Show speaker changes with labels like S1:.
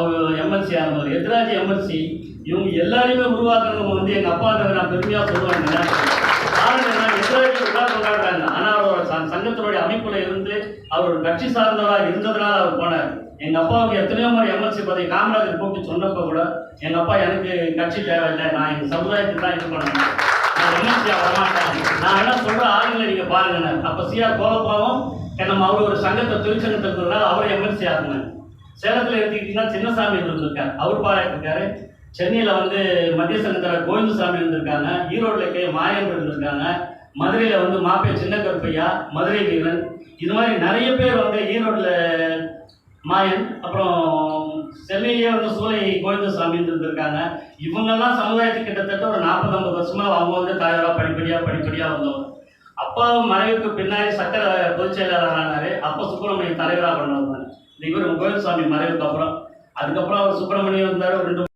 S1: அவர் MLC ஆனவர் Ethiraj MLC இவங்க எல்லாரையுமே உருவாக்குறவங்க வந்து எங்கள் அப்பா நான் பெருமையாக சொல்லுவாங்க இந்த காரணம் என்ன விழா கொண்டாடுறாங்க ஆனால் அவரோட சங்கத்தினுடைய அமைப்பில் இருந்து அவர் கட்சி சார்ந்தவராக இருந்ததுனால அவர் போனார். எங்கள் அப்பாவுக்கு எத்தனையோ முறை எம்எல்சி பதவி காமராஜர் கூப்பிட்டு சொன்னப்போ கூட எங்கள் அப்பா எனக்கு கட்சி தேவையில்லை நான் எங்கள் சமுதாயத்துக்கு தான் இது பண்ணேன் நான் எம்எல்சியாக வரமாட்டேன். நான் என்ன சொல்ற ஆளுங்களை நீங்க பாருங்க அப்ப சிஆர் கோலப்பாவும் நம்ம அவர் ஒரு சங்கத்தை தொழிற்சங்கத்தை இருக்கிறதுனால அவர் எம்எல்சி ஆகுங்க சேலத்துல எடுத்துக்கிட்டீங்கன்னா சின்னசாமி இருந்திருக்காரு. அவர் பாராட்டிருக்காரு சென்னையில வந்து மத்திய சங்கத்தில் கோவிந்தசாமி இருந்திருக்காங்க. ஈரோட்டில் கே மாயன் இருந்திருக்காங்க. மதுரையில வந்து மாப்பே சின்ன கருப்பையா மதுரை வீரன். இது மாதிரி நிறைய பேர் வந்து ஈரோட்டில் மாயன் அப்புறம் சென்னையிலேயே வந்து சூளை கோவிந்தசாமி இருந்திருக்காங்க இவங்கெல்லாம் சமுதாயத்துக்கு கிட்டத்தட்ட ஒரு நாற்பது ஐம்பது வருஷமா அவங்க வந்து தலைவராக படிப்படியாக படிப்படியாக வந்தவங்க. அப்பாவும் மறைவுக்கு பின்னாடி சக்கர பொதுச் செயலாளர் ஆனாரு அப்போ சுப்பிரமணியம் தலைவராக பண்ண வந்தாங்க இவர் சாமி மறைவுக்கு அப்புறம் அதுக்கப்புறம் அவர் சுப்பிரமணியம் வந்தார் ரெண்டு